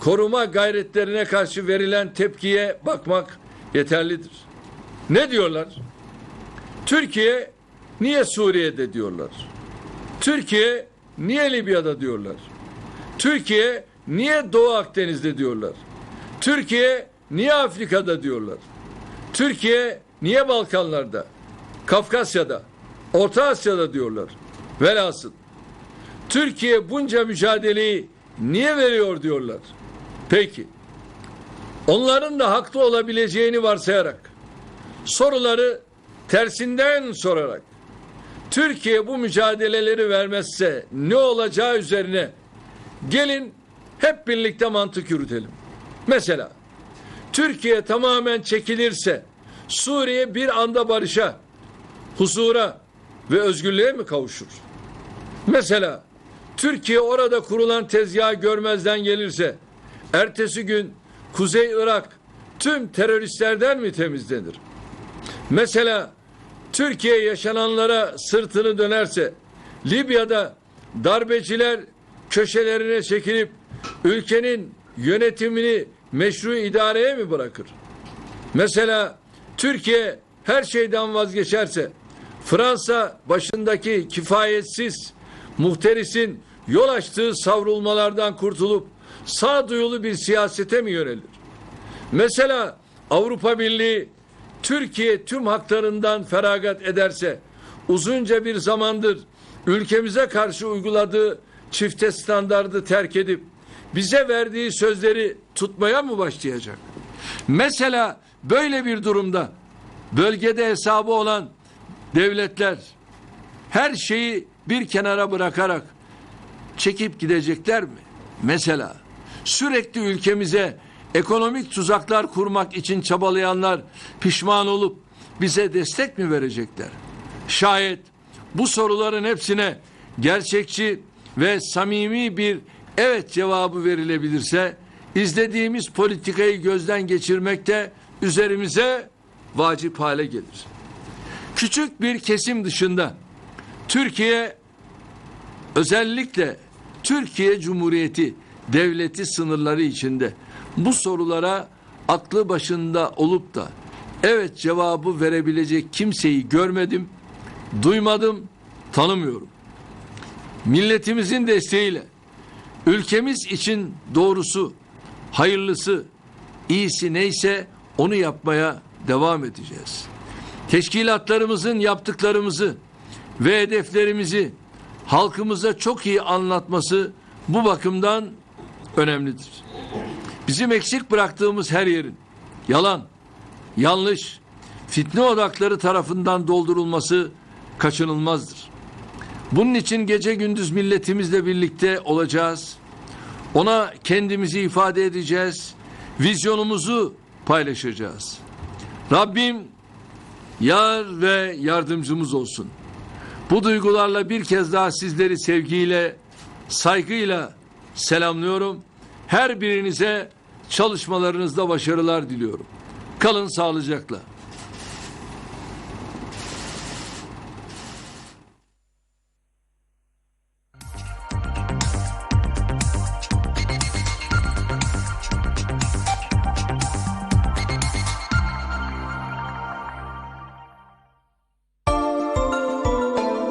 koruma gayretlerine karşı verilen tepkiye bakmak yeterlidir. Ne diyorlar? Türkiye niye Suriye'de diyorlar? Türkiye niye Libya'da diyorlar? Türkiye niye Doğu Akdeniz'de diyorlar? Türkiye niye Afrika'da diyorlar? Türkiye niye Balkanlarda? Kafkasya'da, Orta Asya'da diyorlar. Velhasıl Türkiye bunca mücadeleyi niye veriyor diyorlar. Peki. Onların da haklı olabileceğini varsayarak soruları tersinden sorarak Türkiye bu mücadeleleri vermezse ne olacağı üzerine gelin hep birlikte mantık yürütelim. Mesela Türkiye tamamen çekilirse Suriye bir anda barışa, huzura ve özgürlüğe mi kavuşur? Mesela Türkiye orada kurulan tezgahı görmezden gelirse ertesi gün Kuzey Irak tüm teröristlerden mi temizlenir? Mesela Türkiye yaşananlara sırtını dönerse Libya'da darbeciler köşelerine çekilip ülkenin yönetimini meşru idareye mi bırakır? Mesela Türkiye her şeyden vazgeçerse Fransa başındaki kifayetsiz muhterisin yol açtığı savrulmalardan kurtulup sağduyulu bir siyasete mi yönelir? Mesela Avrupa Birliği Türkiye tüm haklarından feragat ederse uzunca bir zamandır ülkemize karşı uyguladığı çifte standardı terk edip bize verdiği sözleri tutmaya mı başlayacak? Mesela böyle bir durumda bölgede hesabı olan devletler her şeyi bir kenara bırakarak çekip gidecekler mi? Mesela sürekli ülkemize ekonomik tuzaklar kurmak için çabalayanlar pişman olup bize destek mi verecekler? Şayet bu soruların hepsine gerçekçi ve samimi bir evet cevabı verilebilirse izlediğimiz politikayı gözden geçirmek de üzerimize vacip hale gelir. Küçük bir kesim dışında Türkiye özellikle Türkiye Cumhuriyeti devleti sınırları içinde bu sorulara aklı başında olup da evet cevabı verebilecek kimseyi görmedim, duymadım, tanımıyorum. Milletimizin desteğiyle ülkemiz için doğrusu, hayırlısı, iyisi neyse onu yapmaya devam edeceğiz. Teşkilatlarımızın yaptıklarımızı ve hedeflerimizi halkımıza çok iyi anlatması bu bakımdan önemlidir. Bizim eksik bıraktığımız her yerin yalan, yanlış, fitne odakları tarafından doldurulması kaçınılmazdır. Bunun için gece gündüz milletimizle birlikte olacağız. Ona kendimizi ifade edeceğiz. Vizyonumuzu paylaşacağız. Rabbim yar ve yardımcımız olsun. Bu duygularla bir kez daha sizleri sevgiyle, saygıyla selamlıyorum. Her birinize çalışmalarınızda başarılar diliyorum. Kalın sağlıcakla.